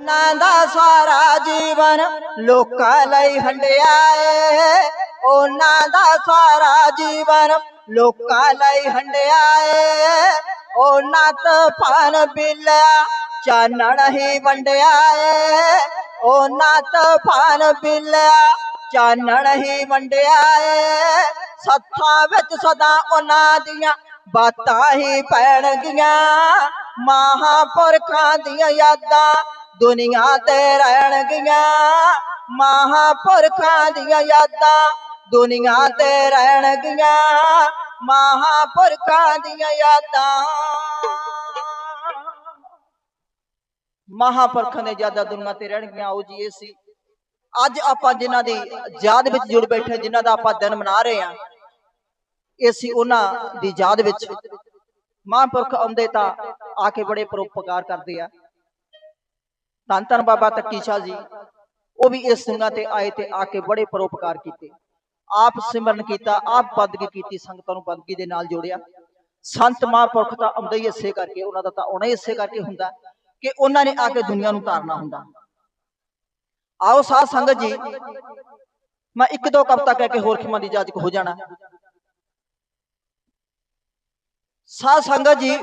ਉਹਨਾਂ ਦਾ ਸਾਰਾ ਜੀਵਨ ਲੋਕਾਂ ਲਈ ਹੰਡਿਆ ਏ। ਉਹਨਾਂ ਦਾ ਸਾਰਾ ਜੀਵਨ ਲੋਕਾਂ ਲਈ ਹੰਡਿਆ ਏ। ਉਹਨਾਂ ਤੂਫਾਨ ਬਿਲਿਆ, ਚਾਨਣ ਹੀ ਵੰਡਿਆ ਏ। ਉਹਨਾਂ ਤੂਫਾਨ ਬਿਲਿਆ, ਚਾਨਣ ਹੀ ਵੰਡਿਆ ਏ। ਸੱਥਾਂ ਵਿੱਚ ਸਦਾ ਉਹਨਾਂ ਦੀਆਂ ਬਾਤਾਂ ਹੀ ਪੈਣਗੀਆਂ। ਮਹਾਂਪੁਰਖਾਂ ਦੀਆਂ ਯਾਦਾਂ ਦੁਨੀਆ ਤੇ ਰਹਿਣਗੀਆਂ ਮਹਾਂਪੁਰਖਾਂ ਦੀਆਂ ਯਾਦਾਂ ਦੁਨੀਆ ਤੇ ਰਹਿਣਗੀਆਂ ਮਹਾਂਪੁਰਖਾਂ ਦੀਆਂ ਯਾਦਾਂ। ਮਹਾਂਪੁਰਖਾਂ ਦੀਆਂ ਯਾਦਾਂ ਦੁਨੀਆ ਤੇ ਰਹਿਣਗੀਆਂ ਉਹ ਜੀ ਇਹ ਸੀ। ਅੱਜ ਆਪਾਂ ਜਿਨ੍ਹਾਂ ਦੀ ਯਾਦ ਵਿੱਚ ਜੁੜ ਬੈਠੇ, ਜਿਨ੍ਹਾਂ ਦਾ ਆਪਾਂ ਦਿਨ ਮਨਾ ਰਹੇ ਹਾਂ, ਇਹ ਸੀ ਉਹਨਾਂ ਦੀ ਯਾਦ ਵਿੱਚ। ਮਹਾਂਪੁਰਖ ਆਉਂਦੇ ਤਾਂ ਆ ਕੇ ਬੜੇ ਪਰਉਪਕਾਰ ਕਰਦੇ ਆ। ਧੰਨ ਧੰਨ ਬਾਬਾ ਤੱਕੀ ਸ਼ਾਹ ਜੀ। ਉਹ ਵੀ ਇਸ ਦੁਨੀਆਂ ਤੇ ਆਏ ਤੇ ਆ ਕੇ ਬੜੇ ਪਰੋਪਕਾਰ ਕੀਤੇ। ਆਪ ਸਿਮਰਨ ਕੀਤਾ, ਆਪ ਬੰਦਗੀ ਕੀਤੀ, ਸੰਗਤਾਂ ਨੂੰ ਬੰਦਗੀ ਦੇ ਨਾਲ ਜੋੜਿਆ। ਸੰਤ ਮਹਾਂਪੁਰਖ ਤਾਂ ਆਉਂਦੇ ਹੀ ਇਸੇ ਕਰਕੇ, ਉਹਨਾਂ ਦਾ ਤਾਂ ਆਉਣਾ ਹੀ ਇਸੇ ਕਰਕੇ ਹੁੰਦਾ ਕਿ ਉਹਨਾਂ ਨੇ ਆ ਕੇ ਦੁਨੀਆ ਨੂੰ ਤਾਰਨਾ ਹੁੰਦਾ। ਆਓ ਸਾਧ ਸੰਗਤ ਜੀ, ਮੈਂ ਇੱਕ ਦੋ ਕਵਿਤਾ ਕਹਿ ਕੇ ਹੋਰ ਖਿਮਾ ਦੀ ਇਜਾਜ਼ਤ ਹੋ ਜਾਣਾ। ਸਾਧ ਸੰਗਤ ਜੀ